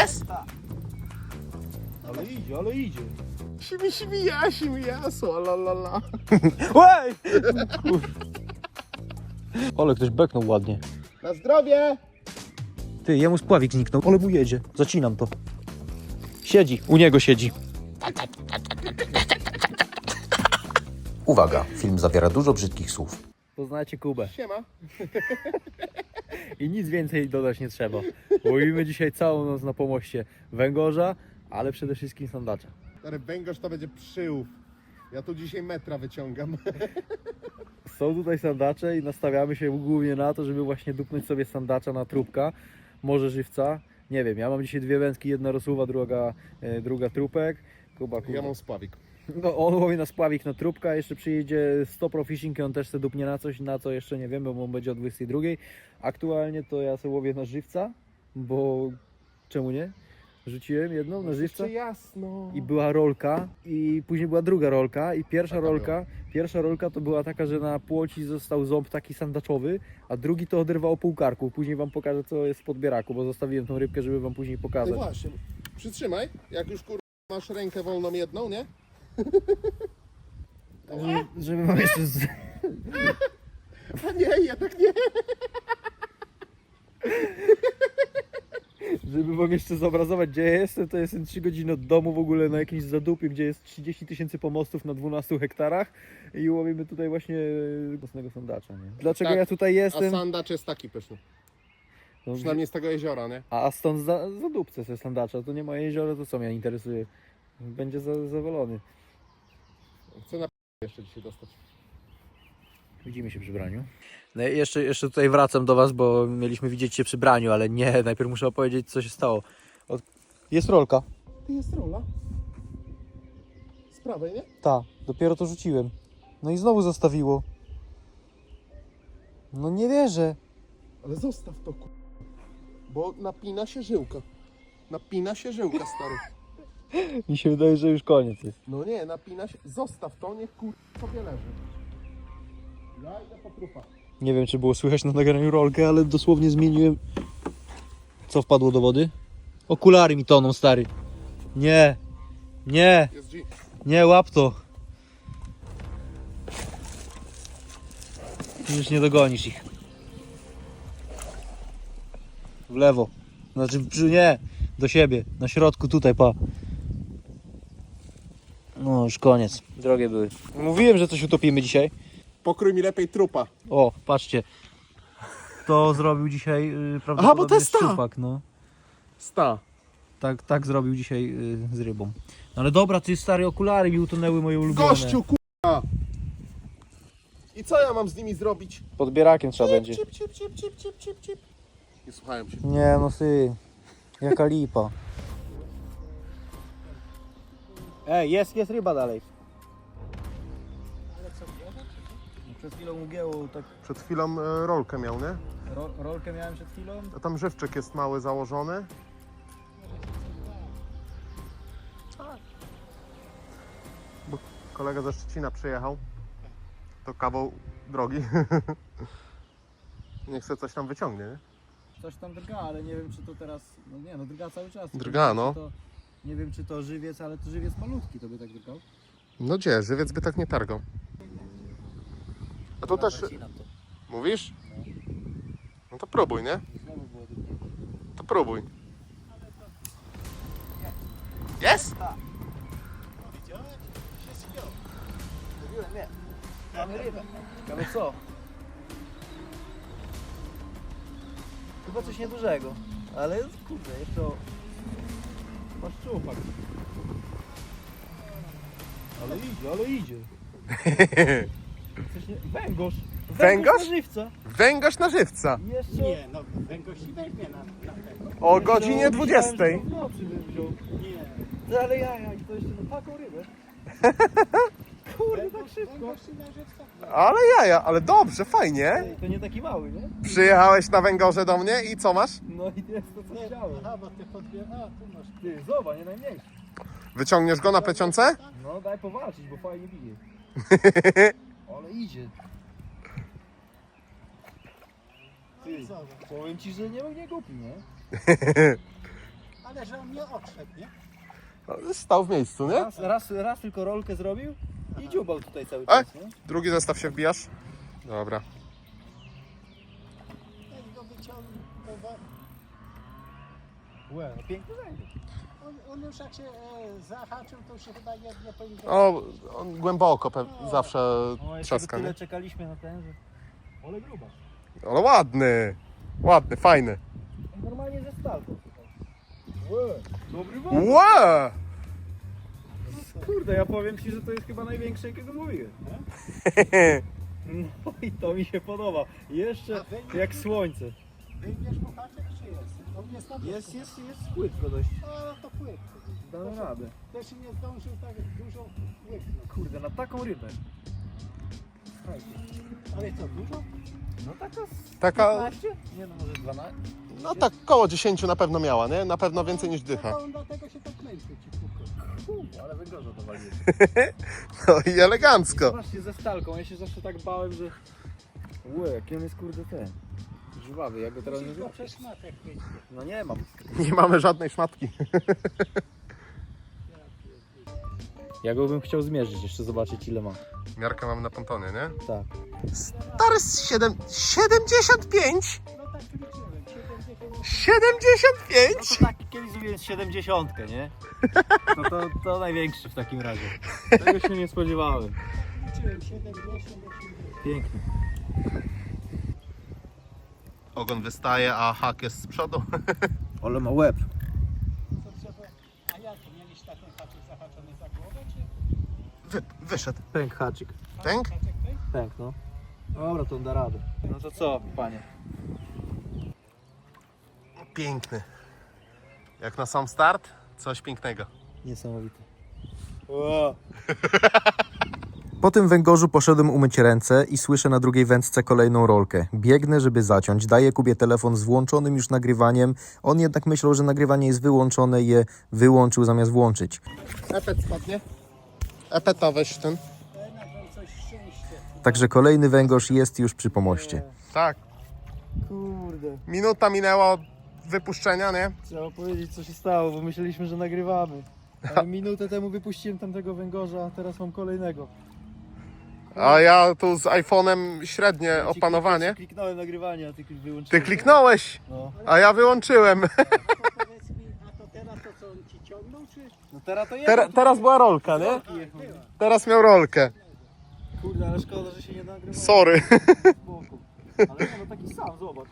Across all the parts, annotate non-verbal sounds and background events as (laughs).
Jest? Ale idzie, ale idzie. Sibi, sibi, ja, sibi, jaso, la, la, la. (laughs) Łej! Ale ktoś beknął ładnie. Na zdrowie! Ty, jemu spławik zniknął, ale mu jedzie. Zacinam to. Siedzi, u niego siedzi. Uwaga, film zawiera dużo brzydkich słów. Poznacie Kubę. Siema. (laughs) I nic więcej dodać nie trzeba. Łowimy dzisiaj całą noc na pomoście węgorza, ale przede wszystkim sandacza. Stary węgorz to będzie przyłów. Ja tu dzisiaj metra wyciągam. Są tutaj sandacze i nastawiamy się głównie na to, żeby właśnie dupnąć sobie sandacza na trupka, może żywca. Nie wiem, ja mam dzisiaj dwie wędki, jedna rosuwa, druga, e, druga trupek. Kuba, Kuba. Ja mam spławik. No, on łowi na spławik na trupka, jeszcze przyjedzie 100 Pro Fishing i on też se dupnie na coś, na co jeszcze nie wiemy, bo on będzie o 22. Aktualnie to ja sobie łowię na żywca, bo czemu nie? Rzuciłem jedną na żywca Jeszcze jasno. i była rolka i później była druga rolka i pierwsza Taka rolka, pierwsza rolka to była taka, że na płoci został ząb taki sandaczowy, a drugi to oderwało pół karku. Później wam pokażę co jest w podbieraku, bo zostawiłem tą rybkę, żeby wam później Ty pokazać. właśnie. Przytrzymaj. Jak już kur... masz rękę wolną jedną, nie? Żeby, żeby wam jeszcze z... (laughs) A nie, jednak nie. Żeby wam jeszcze zobrazować, gdzie ja jestem, to jestem 3 godziny od domu w ogóle na jakimś zadupiu, gdzie jest 30 tysięcy pomostów na 12 hektarach i łowimy tutaj właśnie mocnego sandacza. Nie? Dlaczego Tak, ja tutaj A jestem? sandacz jest taki pyszny. No, Przynajmniej z tego jeziora, nie? a, a stąd za, zadupcę sobie sandacza, to nie moje jezioro, to co mnie interesuje? Będzie za, zawalony. Chcę na jeszcze dzisiaj dostać. Widzimy się przy braniu. No i jeszcze, jeszcze tutaj wracam do Was, bo mieliśmy widzieć się przy braniu, ale nie, najpierw muszę opowiedzieć co się stało. Od... Jest rolka. Jest rola. Z prawej, nie? Ta, dopiero to rzuciłem. No i znowu zostawiło. No nie wierzę. Ale zostaw to kur... Bo napina się żyłka. Napina się żyłka, stary. Mi się wydaje, że już koniec jest. No nie, napina się... Zostaw to, niech kur... sobie leży. Ja idę po trupa. Nie wiem, czy było słychać na nagraniu rolkę, ale dosłownie zmieniłem. Co wpadło do wody? Okulary mi toną, stary. Nie, nie, Jest G. nie, łap to. Już nie dogonisz ich. W lewo. Znaczy, nie, do siebie, na środku, tutaj, pa. No, już koniec. Drogie były. Mówiłem, że coś utopimy dzisiaj. Pokrój mi lepiej trupa. O, patrzcie. To zrobił dzisiaj yy, prawdopodobnie Aha, bo to jest ta. szczupak, no. Sta. Tak, tak zrobił dzisiaj yy, z rybą. No ale dobra, ty stare okulary mi utonęły moje ulubione. Gościu, kurwa! I co ja mam z nimi zrobić? Podbierakiem trzeba będzie. Cip, cip, cip, cip, cip, cip, cip. Nie słuchają się. Nie no ty, jaka lipa. Ej, jest, jest ryba dalej. Przed chwilą ugięło tak, Przed chwilą e, rolkę miał, nie? ro, rolkę miałem przed chwilą. A tam żywczyk jest mały założony. Bo kolega ze Szczecina przyjechał. To kawał drogi. (laughs) Nie chce coś tam wyciągnie, nie? Coś tam drga, ale nie wiem czy to teraz, no nie no drga cały czas. Drga, no. To, nie wiem czy to żywiec, ale to żywiec malutki to by tak drgał. No gdzie? Żywiec by tak nie targał. A to też... Mówisz? No to próbuj, nie? Znowu było drgnie. To próbuj. Jest? Mówiłem, nie. Mamy rybę. Ciekawe co? Chyba coś niedużego. Ale kurde, jeszcze o... Masz szczupak. Ale idzie, ale idzie. Coś nie... Węgorz. Węgorz? na żywca. Węgorz na żywca. Jeszcze... Nie, no węgorz i weźmie na, na tego. O godzinie No, myślałem, 20. że w nocy bym wziął. Nie. No, Ale ja, ja, i to jeszcze na taką rybę. (laughs) Kurde, tak szybko. Ale jaja, ale dobrze, fajnie. Ej, To nie taki mały, nie? Przyjechałeś na węgorze do mnie i co masz? No i jest to, co Nie, chciałem. aha, bo ty podbierasz. A, tu masz. Ty, zobacz, nie najmniejszy. Wyciągniesz go na plecionce? No daj powalczyć, bo fajnie bije. (laughs) Ale idzie. Ty, Zobacz. powiem ci, że nie, nie głupi, nie? Ale że on nie odszedł, nie? No, Stał w miejscu, nie? Raz, raz, raz tylko rolkę zrobił i dziubał tutaj cały E? czas, nie? Drugi zestaw się wbijasz? Dobra. Jak go wyciągnął, Łe, no piękny węgiel. on, on już jak się e, zahaczył, to już się chyba nie, nie powinien... O, on głęboko pe- zawsze O, jeszcze trzaska, tyle nie? czekaliśmy na ten, że... Ale gruba. Ale ładny. Ładny, fajny. Normalnie ze stalką. Łe, dobry wąż. Ła! Kurde, ja powiem Ci, że to jest chyba największy, jakiego mówiłem. (laughs) No i to mi się podoba. Jeszcze A jak słońce. Wyjmiesz mu haczyk, czy jest? On jest Jest, jest, jest płytko dość. O, to płytko. Damy radę. Też nie zdążył tak dużo łyknąć. Kurde, na taką rybę. Ale co, dużo? No taka z Taka, 15? Nie no, może 12. no tak koło 10 na pewno miała, nie? Na pewno więcej niż dycha. No dlatego się tak męczy ci ale węgorza to waliło. (laughs) No i elegancko. Właśnie ze stalką, ja się zawsze tak bałem, że... Łe, jaki on jest kurde ten. Żwawy, ja go teraz nie chwycić. No nie mam. Nie mamy żadnej szmatki. (laughs) Ja go bym chciał zmierzyć, jeszcze zobaczyć ile ma. Miarkę mamy na pontonie, nie? Tak. Stary z 7, 75! No tak liczyłem, 70 75! No to tak kiedyś zrobiłem z 70, nie? No to, to największy w takim razie. Tego się nie spodziewałem. liczyłem, 70, 80. Piękny. Ogon wystaje, a hak jest z przodu. (laughs) Ale ma łeb. Co trzeba? A jak, mieliś taką haczyk zahaczony za głowę, czy? Wy, wyszedł. Pęk haczyk. Tej? Pęk, no. Dobra, to on da radę. No to co, panie? Piękny. Jak na sam start, coś pięknego. Niesamowite. Wow. (laughs) Po tym węgorzu poszedłem umyć ręce i słyszę na drugiej wędce kolejną rolkę. Biegnę, żeby zaciąć, daję Kubie telefon z włączonym już nagrywaniem. On jednak myślał, że nagrywanie jest wyłączone i je wyłączył zamiast włączyć. Epet spadnie. Epeta weź ten. Także kolejny węgorz jest już przy pomoście. Tak. Kurde. Minuta minęła od wypuszczenia, nie? Trzeba powiedzieć co się stało, bo myśleliśmy, że nagrywamy. Ale (laughs) minutę temu wypuściłem tamtego węgorza, a teraz mam kolejnego. A ja tu z iPhone'em średnie ci opanowanie. Kliknąłem nagrywanie, a ty wyłączyłeś. Ty kliknąłeś, No. a ja wyłączyłem. To powiedz mi, a to teraz to co on ci ciągnął, czy? no teraz to jest. Tera, teraz była rolka, nie? Teraz miał rolkę. Kurde, ale szkoda, że się nie nagrywa. Sorry. z boku. Ale nie, no taki sam, zobacz.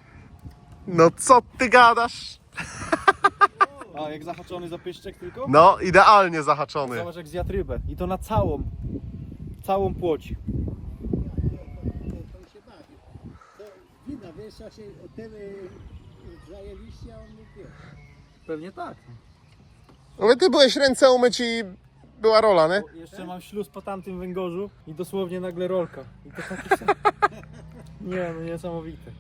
No co ty gadasz? A, jak zahaczony zapyszczek tylko? No, idealnie zahaczony. Zobacz jak zjadł rybę. I to na całą, całą płoć. To się bawi. To wina, wiesz, się tyły zajęliście, a on nie wie. Pewnie tak. No ty byłeś ręce umyć i była rola, nie? Bo Jeszcze mam śluz po tamtym węgorzu i dosłownie nagle rolka. I to taki sam. (laughs) Nie, no niesamowite.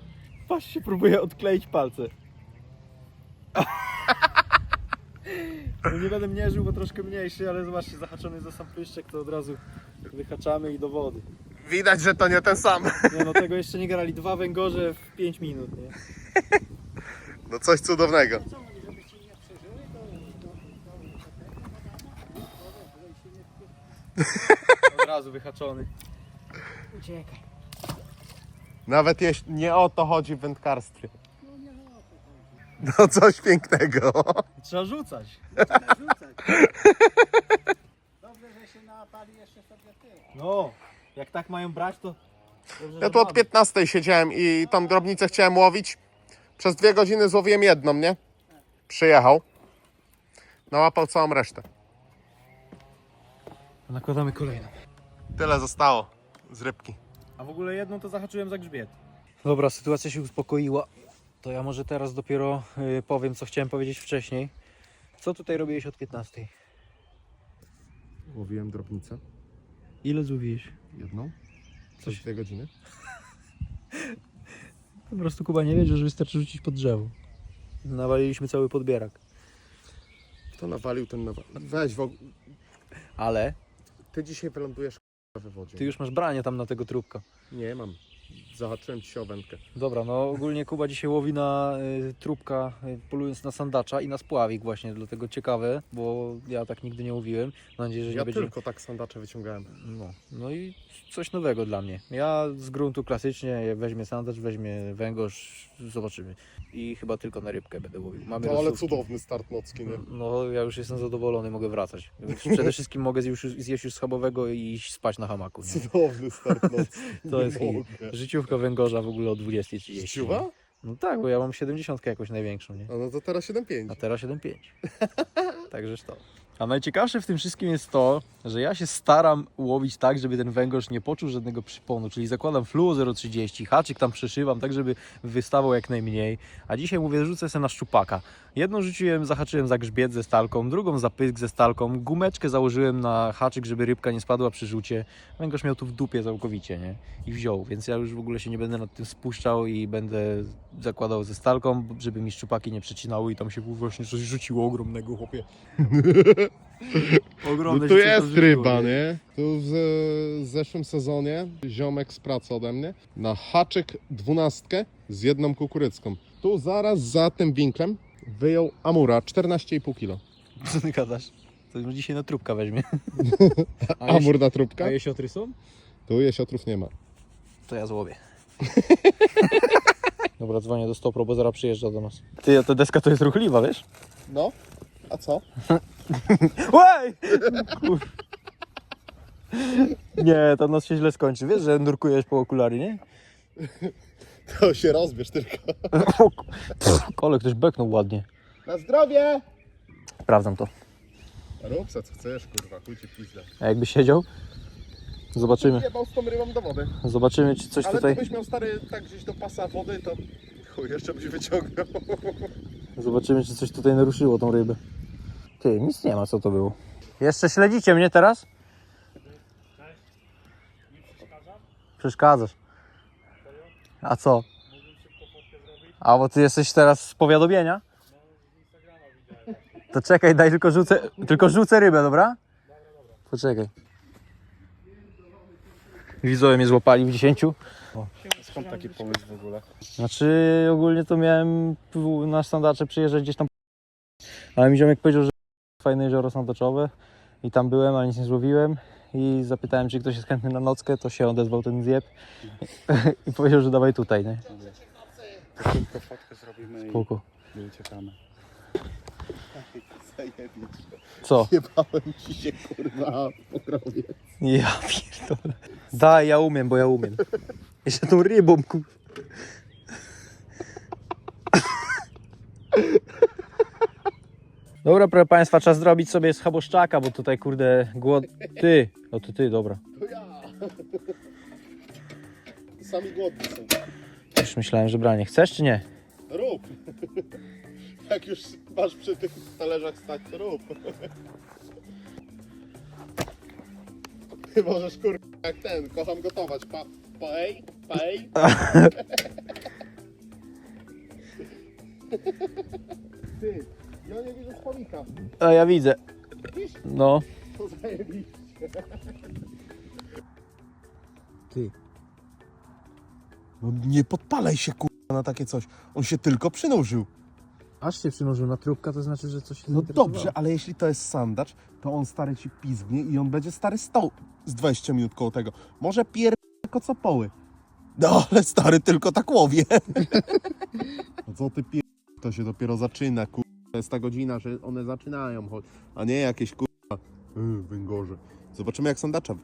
Patrz się próbuje odkleić palce. (laughs) No nie będę mierzył, bo troszkę mniejszy, ale zobaczcie, zahaczony za sam pyszczek, to od razu wyhaczamy i do wody. Widać, że to nie ten sam. Nie no, tego jeszcze nie grali. Dwa węgorze w 5 minut, nie? (laughs) No coś cudownego. Od razu wyhaczony. Uciekaj. Nawet jeśli nie o to chodzi w wędkarstwie. No nie o to chodzi. No coś pięknego. Trzeba rzucać. Trzeba rzucać. Dobrze, że się naapali jeszcze sobie ty. No, jak tak mają brać, to... Dobrze, Ja że tu od mamy. 15 siedziałem i tą drobnicę chciałem łowić. Przez dwie godziny złowiłem jedną, nie? Przyjechał. Nałapał całą resztę. Nakładamy kolejną. Tyle zostało z rybki. A w ogóle jedną to zahaczyłem za grzbiet. Dobra, sytuacja się uspokoiła. To ja może teraz dopiero y, powiem, co chciałem powiedzieć wcześniej. Co tutaj robiłeś od 15? Łowiłem drobnicę. Ile złowiłeś? Jedną. Przez dwie godziny. (laughs) Po prostu Kuba nie wiedział, że wystarczy rzucić pod drzewo. Nawaliliśmy cały podbierak. Kto nawalił, ten nawalił. Weź, w... Ale ty dzisiaj wylądujesz. Ty już masz branie tam na tego trupka. Nie mam. Zahaczyłem ci się o wędkę. Dobra, no ogólnie Kuba dzisiaj łowi na y, trupka, y, polując na sandacza i na spławik właśnie, dlatego ciekawe, bo ja tak nigdy nie łowiłem. Mam nadzieję, że nie Ja będzie... tylko tak sandacze wyciągałem. No, no i coś nowego dla mnie. Ja z gruntu klasycznie weźmie sandacz, weźmie węgorz, zobaczymy. I chyba tylko na rybkę będę łowił. Mamy No ale cudowny start nocki, nie? No ja już jestem zadowolony, mogę wracać. Więc przede wszystkim mogę zjeść już, zjeść już schabowego i iść spać na hamaku. Nie? Cudowny start nocki. (laughs) To jest hit. mogę. Życiówka węgorza w ogóle o 20.30. Ściuwa? No tak, bo ja mam 70 jakoś największą, nie? A no to teraz 7,5. A teraz 7,5. (laughs) Także to. A najciekawsze w tym wszystkim jest to, że ja się staram łowić tak, żeby ten węgorz nie poczuł żadnego przyponu, czyli zakładam fluo 0,30, haczyk tam przeszywam, tak żeby wystawał jak najmniej, a dzisiaj mówię, rzucę sobie na szczupaka. Jedną rzuciłem, zahaczyłem za grzbiet ze stalką, drugą za pysk ze stalką, gumeczkę założyłem na haczyk, żeby rybka nie spadła przy rzucie. Węgorz miał tu w dupie całkowicie, nie? I wziął, więc ja już w ogóle się nie będę nad tym spuszczał i będę zakładał ze stalką, żeby mi szczupaki nie przecinały i tam się właśnie coś rzuciło ogromnego, chłopie. (laughs) Ogromne No tam jest rzuciło, ryba, nie? Tu w z- zeszłym sezonie ziomek z pracy ode mnie na haczyk dwunastkę z jedną kukurycką. Tu zaraz za tym winklem wyjął amura 14,5 kg. (laughs) Co ty gadasz? To już dzisiaj na trupka weźmie. (laughs) Amur na trupka? a jesiotry są? Tu jesiotrów nie ma. To ja złowię. (laughs) Dobra, dzwonię do Stopro, bo zaraz przyjeżdża do nas. Ty, ta deska to jest ruchliwa, wiesz? No, a co? Łej! Kur... Nie, to nas się źle skończy. Wiesz, że nurkujesz po okulary, nie? To się rozbierz tylko. Kole, ktoś beknął ładnie. Na zdrowie! Sprawdzam to. Rób se, co chcesz, kurwa, chuj ci pizdę. A jakby siedział? Zobaczymy. Jebał z tą rybą do wody. Zobaczymy, czy coś Ale tutaj... gdybyś miał stary tak gdzieś do pasa wody, to chuj, jeszcze byś wyciągnął. Zobaczymy, czy coś tutaj naruszyło tą rybę. Ty, nic nie ma, co to było. Jeszcze śledzicie mnie teraz? Przeszkadzasz. A co? A bo ty jesteś teraz z powiadomienia? To czekaj, daj tylko rzucę, tylko rzucę rybę, dobra? Poczekaj. Widzowie mnie złapali w 10. Skąd taki pomysł w ogóle? Znaczy ogólnie to miałem na standardzie przyjeżdżać gdzieś tam ale mi ziomek powiedział, że fajne jezioro sandaczowe i tam byłem, ale nic nie złowiłem i zapytałem, czy ktoś jest chętny na nockę, to się odezwał ten zjeb i powiedział, że dawaj tutaj, nie? To szybko fotkę zrobimy Spoko. i uciekamy. Co? Jebałem ci się, kurwa, po krowie. Ja pierdolę. Daj, ja umiem, bo ja umiem. Jeszcze tą rybą, kur... Dobra, proszę Państwa, czas zrobić sobie schaboszczaka, bo tutaj kurde głod... Ty, o to ty, dobra. To ja. Sami głodni są. Już myślałem, że branie. Chcesz czy nie? Rób. (laughs) Jak już masz przy tych talerzach stać, to rób. Ty (laughs) możesz kurwa jak ten, kocham gotować. Pa, paej, paej. (laughs) Ty, ja nie widzę słowika. A ja widzę. No. To zajebiście. Ty. No nie podpalaj się kurwa na takie coś. On się tylko przynurzył. Aż się przynurzył na trupka, to znaczy, że coś się No dobrze, ale jeśli to jest sandacz, to on stary ci pizgnie i on będzie stary stał z 20 minut koło tego. Może pier... tylko co poły. No ale stary tylko tak łowie. (laughs) No co ty pier... To się dopiero zaczyna, kurwa. To jest ta godzina, że one zaczynają. A nie jakieś kurwa... Yy, węgorze. Zobaczymy jak sandacza.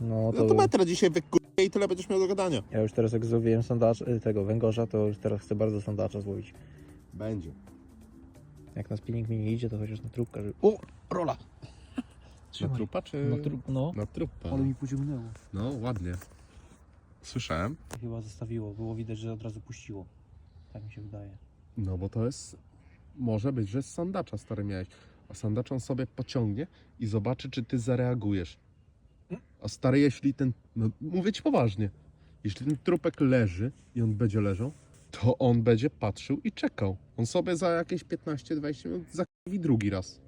No No to metra dzisiaj wykurwie i tyle będziesz miał do gadania. Ja już teraz jak złowiłem sandacz, y, tego węgorza, to już teraz chcę bardzo sandacza złowić. Będzie. Jak na spinning mi nie idzie, to chociaż na trupka, żeby... O! Rola! Na Trzymaj. trupa czy... Na trup, no. Na trupa. Ale mi pociągnęło. No, ładnie. Słyszałem. Chyba zostawiło, było widać, że od razu puściło. Tak mi się wydaje. No bo to jest... Może być, że z sandacza stary miałeś. A sandacz on sobie pociągnie i zobaczy, czy ty zareagujesz. A stary, jeśli ten... No mówię ci poważnie. Jeśli ten trupek leży i on będzie leżał, to on będzie patrzył i czekał. On sobie za jakieś 15-20 minut zakrwi drugi raz.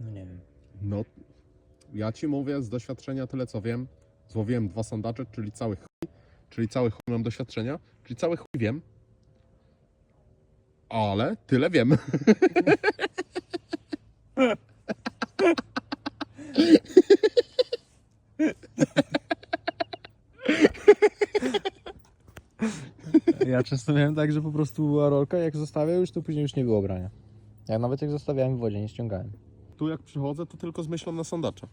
No nie wiem. No, ja ci mówię z doświadczenia tyle co wiem. Złowiłem dwa sandacze, czyli cały chuj. czyli cały chuj mam doświadczenia, czyli cały chuj wiem. Ale tyle wiem. Ja często miałem tak, że po prostu była rolka, jak zostawiał już, to później już nie było brania. Ja nawet jak zostawiałem w wodzie, nie ściągałem. Tu jak przychodzę, to tylko z myślą na sandacza.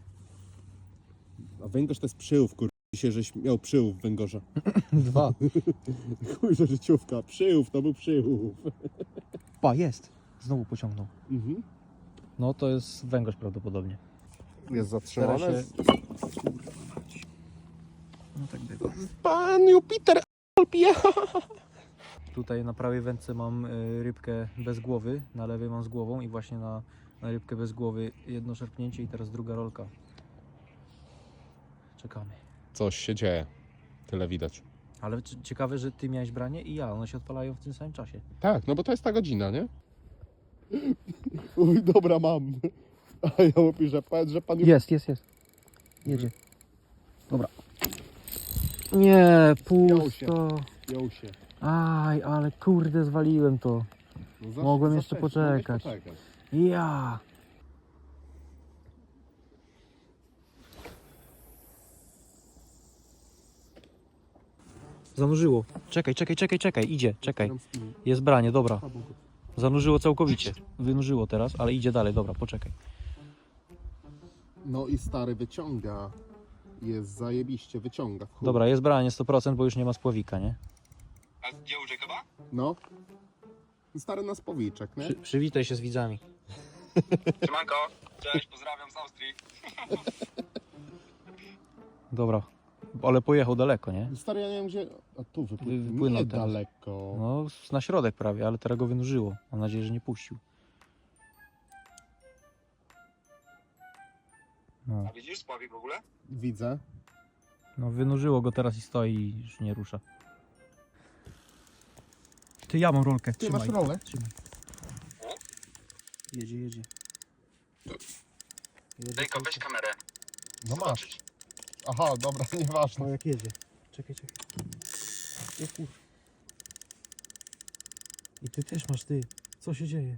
A węgorz to jest przyłów, kur... się, żeś miał przyłów w węgorza. (clears throat) Dwa. (laughs) Chuj, że życiówka. Przyłów, to był przyłów. Pa, jest. Znowu pociągnął. Mhm. No to jest węgorz prawdopodobnie. Jest zatrzymane. Stara się- No tak bywa. Pan Jupiter pije. (laughs) Tutaj na prawej wędce mam y, rybkę bez głowy, na lewej mam z głową i właśnie na, na rybkę bez głowy jedno szarpnięcie i teraz druga rolka. Czekamy. Coś się dzieje. Tyle widać. Ale c- ciekawe, że ty miałeś branie i ja, one się odpalają w tym samym czasie. Tak, no bo to jest ta godzina, nie? Uj, dobra, mam. A ja mówię, że powiedz, że pan Jest, jest, jest. Jedzie. Dobra. Nie, pusto. jął się. Aj, ale kurde, zwaliłem to. No za- Mogłem za jeszcze wcześnie, poczekać. poczekać. Ja. Zanurzyło. Czekaj, czekaj, czekaj, czekaj, idzie, czekaj. Jest branie, dobra. Zanurzyło całkowicie. Wynurzyło teraz, ale idzie dalej, dobra, poczekaj. No i stary wyciąga. Jest zajebiście, wyciąga. w chuj. Dobra, jest branie 100%, bo już nie ma spławika, nie? No. Stary nas powiczek, nie? Przy, przywitaj się z widzami. (laughs) Siemanko, cześć, pozdrawiam z Austrii. Dobra, ale pojechał daleko, nie? Stary, ja nie wiem gdzie... A tu Wy- wypłynął. wypłynął Nie teraz. daleko. No, na środek prawie, ale teraz go wynurzyło. Mam nadzieję, że nie puścił. No, A widzisz spławik w ogóle? Widzę. no wynurzyło go teraz i stoi i już nie rusza. Ty, ja mam rolkę, Ty masz rolę? Trzymaj. Jedzie, jedzie. Dejko, weź kamerę. No masz. Zobaczyć. Aha, dobra, (laughs) nieważne. O, jak jedzie. Czekaj, czekaj. O kur... I ty też masz, ty. Co się dzieje?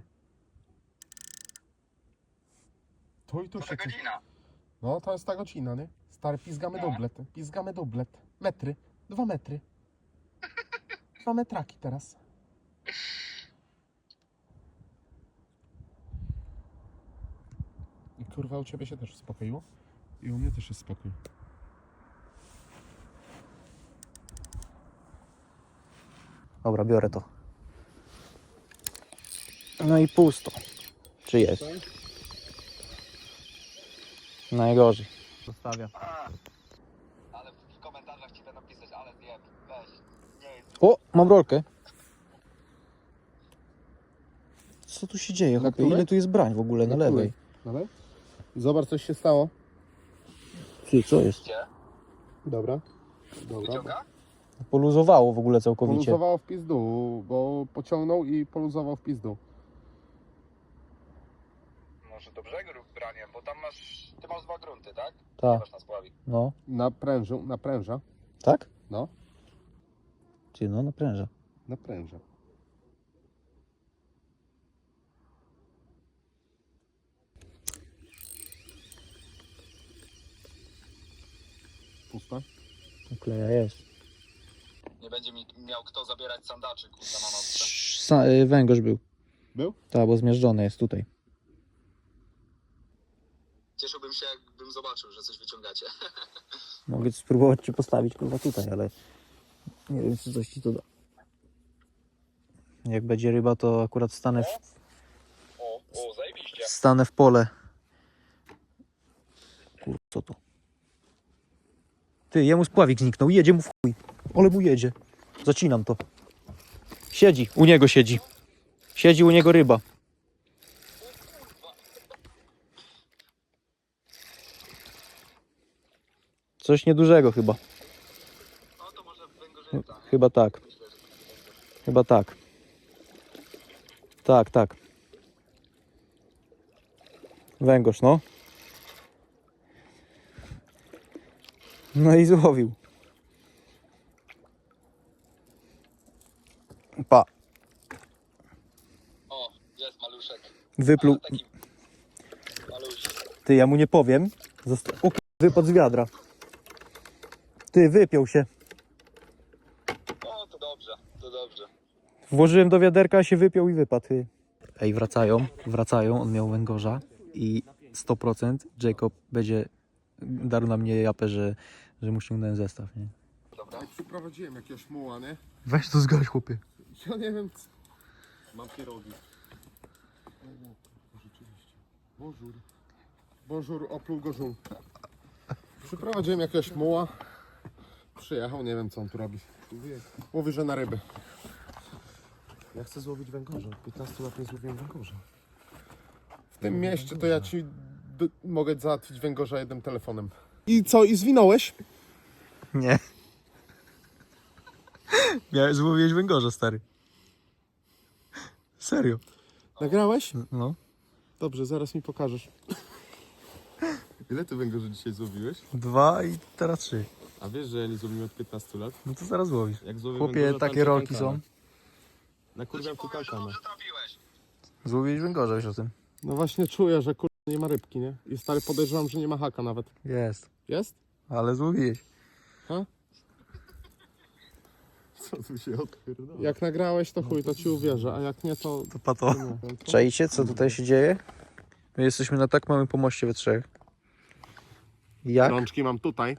Tu i tu To się... ta godzina. No, to jest ta godzina, nie? Stary, pizgamy No. dublet. Pizgamy dublet. Metry. Dwa metry. (laughs) Dwa metraki teraz. I kurwa, u ciebie się też uspokoiło? I u mnie też jest spokój. Dobra, biorę to. No i pusto. Czy jest? Najgorzej. Zostawia. Ale w komentarzach ci będą pisać, ale weź. Nie jest. O, mam rolkę. Co tu się dzieje, Na chłopie? której? Ile tu jest brań w ogóle na Na lewej? Zobacz, coś się stało. Ty, co jest? Gdzie? Dobra. Dobra. Wyciąga? Poluzowało w ogóle całkowicie. Poluzował w pizdu, bo pociągnął i poluzował w pizdu. Może do brzegu branie, bo tam masz, ty masz dwa grunty, tak? Tak, masz na no. Naprężył, napręża. Tak? No, Ty, no napręża. napręża. Pusta? Kleja jest. Nie będzie mi miał kto zabierać sandaczy, kurwa, na. Sa- y, węgorz był. Był? Tak, bo zmierzczony jest tutaj. Cieszyłbym się, jakbym zobaczył, że coś wyciągacie. (laughs) Mogę spróbować cię postawić kurwa tutaj, ale nie wiem czy coś ci to da. Jak będzie ryba, to akurat stanę w, O, o, zajebiście. stanę w pole. Kur, co to? Ty, jemu spławik zniknął, jedzie mu w chuj. Ale mu jedzie. Zacinam to. Siedzi, u niego siedzi. Siedzi u niego ryba. Coś niedużego chyba. Chyba tak. Chyba tak. Tak, tak. Węgorz, no. No i złowił. Jest maluszek. Wypluł. Taki maluś. Ty, ja mu nie powiem. Zosta- o, wypadł z wiadra. Ty, wypiął się. O, to dobrze, to dobrze. Włożyłem do wiaderka, się wypiął i wypadł. Ty. Ej, wracają, wracają. On miał węgorza i 100% Jacob będzie darł na mnie japę, że, że mu ściągnąłem zestaw, nie? Przyprowadziłem jakiegoś muła, nie? Weź to zgaś, chłopie. (laughs) Ja nie wiem. c- Mam pierogi. Rzeczywiście. Bonjour. Bonjour, opluł go żół. Przyprowadziłem jakiegoś muła. Przyjechał, nie wiem co on tu robi. Mówi, że na ryby. Ja chcę złowić węgorza. 15 lat nie złowiłem węgorza. W tym mieście to ja ci d- mogę załatwić węgorza jednym telefonem. I co, i zwinąłeś? Nie. Miałeś złowić węgorza, stary. Serio. Nagrałeś? No. Dobrze, zaraz mi pokażesz. Ile ty węgorzy dzisiaj złowiłeś? Dwa i teraz trzy. A wiesz, że ja nie złowiłem od 15 lat? No to zaraz złowisz. Jak złowię Chłopie, węgorza, takie rolki są. Nakurwiam tu kankana. Dobrze trafiłeś. Złowiłeś węgorza, wiesz o tym. No właśnie czuję, że kur... nie ma rybki, nie? I stary podejrzewam, że nie ma haka nawet. Jest. Jest? Ale złowiłeś. Co tu się? Jak nagrałeś, to chuj, to ci uwierzę, a jak nie, to... To pato. nie wiem? Czajcie, co tutaj się dzieje? My jesteśmy na tak małym pomoście we trzech. Jak? Rączki mam tutaj.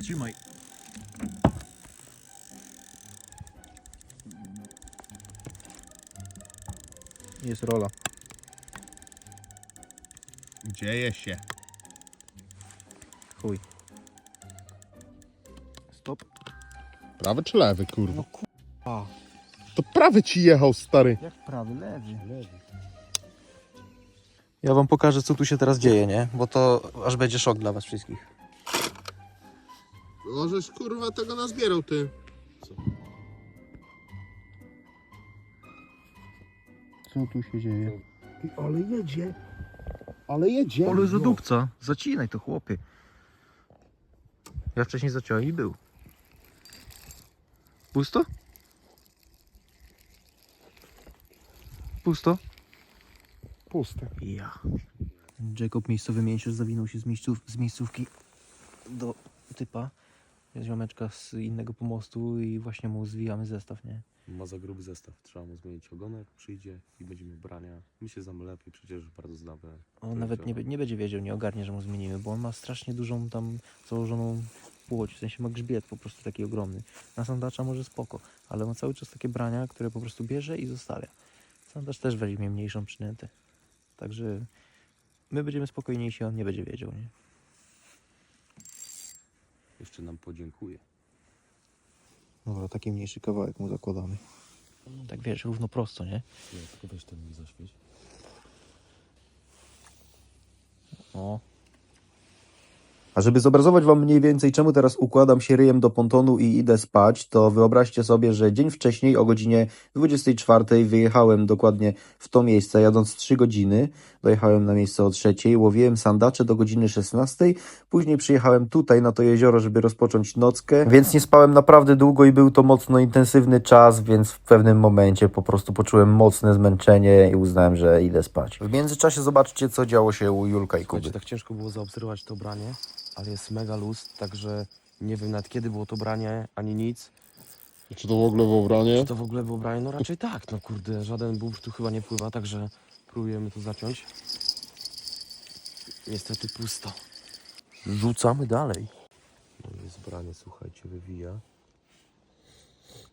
Trzymaj. Jest rola. Dzieje się. Chuj. Stop. Prawy czy lewy, kurwa? A, To prawy ci jechał, stary. jak prawy, lewy. Ja wam pokażę, co tu się teraz dzieje, nie? Bo to aż będzie szok dla was wszystkich. Możeś, kurwa, tego nazbierał, ty. Co tu się dzieje? Ale jedzie. Ale jedzie. Ale zadupca. Zacinaj to, chłopie. Ja wcześniej zaciąłem i był. Pusto? Pusto? Puste. Ja. Jacob, miejscowy mięsiarz, zawinął się z, miejsców, z miejscówki do typa, ziomeczka z innego pomostu i właśnie mu zwijamy zestaw, nie? Ma za gruby zestaw. Trzeba mu zmienić ogonek, przyjdzie i będziemy brania. My się znamy lepiej, przecież bardzo znamy. On nawet nie, nie będzie wiedział, nie ogarnie, że mu zmienimy, bo on ma strasznie dużą tam założoną płoć, w sensie ma grzbiet po prostu taki ogromny. Na sandacza może spoko, ale ma cały czas takie brania, które po prostu bierze i zostawia. Sandacz też weźmie mniejszą przynętę. Także my będziemy spokojniejsi, on nie będzie wiedział, nie? Jeszcze nam podziękuje. Dobra, taki mniejszy kawałek mu zakładamy. Tak wiesz, równo prosto, nie? Nie, tylko weź ten mi zaświeć. O, A żeby zobrazować Wam mniej więcej, czemu teraz układam się ryjem do pontonu i idę spać, to wyobraźcie sobie, że dzień wcześniej o godzinie 24 wyjechałem dokładnie w to miejsce, jadąc 3 godziny. Dojechałem na miejsce o 3, łowiłem sandacze do godziny 16, później przyjechałem tutaj na to jezioro, żeby rozpocząć nockę, więc nie spałem naprawdę długo i był to mocno intensywny czas, więc w pewnym momencie po prostu poczułem mocne zmęczenie i uznałem, że idę spać. W międzyczasie zobaczcie, co działo się u Julka i Kuby. Słuchajcie, tak ciężko było zaobserwować to branie, ale jest mega luz, także nie wiem nawet kiedy było to branie, ani nic. Czy to w ogóle w obranie? Czy to w ogóle było branie? No raczej tak, no kurde, żaden bóbr tu chyba nie pływa, także próbujemy to zaciąć. Niestety pusto. Rzucamy dalej. No jest branie, słuchajcie, wywija.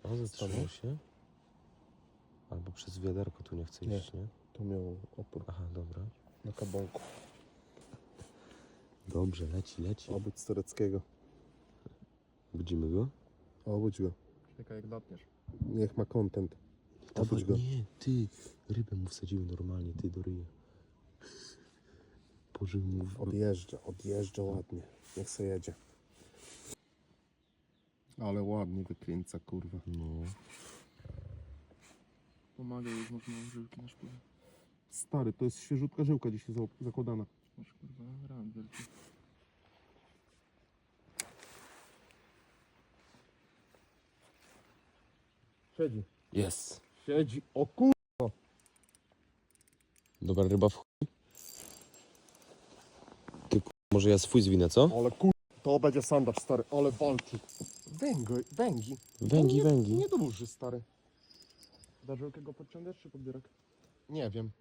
A zastanów się. Albo przez wiaderko tu nie chce iść, nie? To miał opór Aha, dobra. na kabelku. Dobrze, leci, leci. Obudź Storeckiego. Budzimy go? Obudź go. czekaj jak dotniesz. Niech ma content. Obudź go. Nie, ty. Rybę mu wsadziłem normalnie, ty do ryja. Pożył mu w... Odjeżdża, odjeżdża ładnie. Niech se jedzie. Ale ładnie wykręca, kurwa. No. Pomagaj, już można żyłki na szpulę. Stary, to jest świeżutka żyłka dzisiaj za- zakładana. Kurwa wielki. Siedzi. Jest. Siedzi. O kur... Dobra ryba w chuj. Ty może ja swój zwinę, co? Ale kur... To będzie sandacz stary, ale walczy. Węgi, węgi. Węgi, nie, węgi. Nie duży stary. Darzelkę go podciągasz czy podbierak? Nie wiem.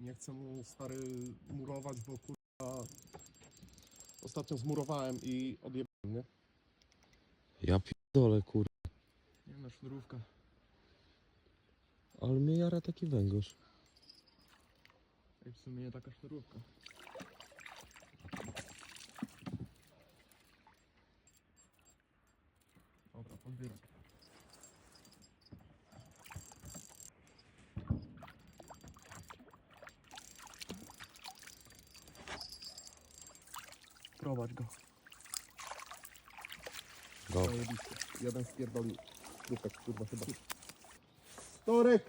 Nie chcę mu, stary, murować, bo kurwa... Ostatnio zmurowałem i odjebałem, nie? Ja pierdolę, kur... Nie na sznurówka. Ale mnie jara taki węgorz. Ej, w sumie nie taka sznurówka. Dobra, podbierak. Prowadź go. Go. Zajebiście. Jeden spierdolił. Krówek, kurwa, chyba. Storek!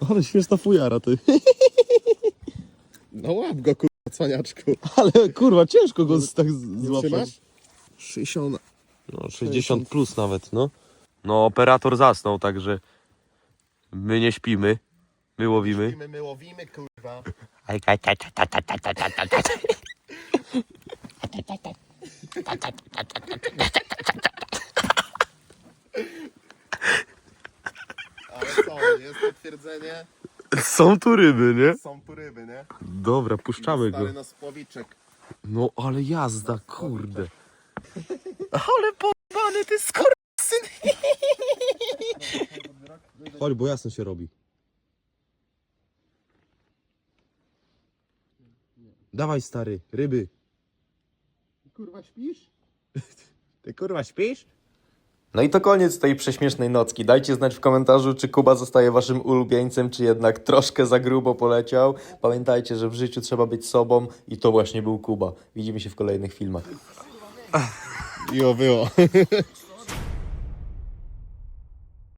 (laughs) Ale śmieszna fujara, ty. (laughs) No łap go, kurwa, cwaniaczku. (laughs) Ale kurwa, ciężko go z, tak z- złapać. Trzymasz? 60. No, 60 plus nawet, no. No, operator zasnął, także my nie śpimy. My łowimy. My, my łowimy, kurwa. Ale jest potwierdzenie? Są tu ryby, nie? Są tu ryby, nie? Dobra, puszczamy go. Stary na spłowiczek. No, ale jazda, kurde. Ale pobany, ty skurwysyn. (laughs) Chodź, bo jasno się robi. Dawaj, stary, ryby. Kurwa, śpisz? (laughs) Ty kurwa śpisz? No i to koniec tej prześmiesznej nocki. Dajcie znać w komentarzu, czy Kuba zostaje waszym ulubieńcem, czy jednak troszkę za grubo poleciał. Pamiętajcie, że w życiu trzeba być sobą i to właśnie był Kuba. Widzimy się w kolejnych filmach. Jo, było. (laughs)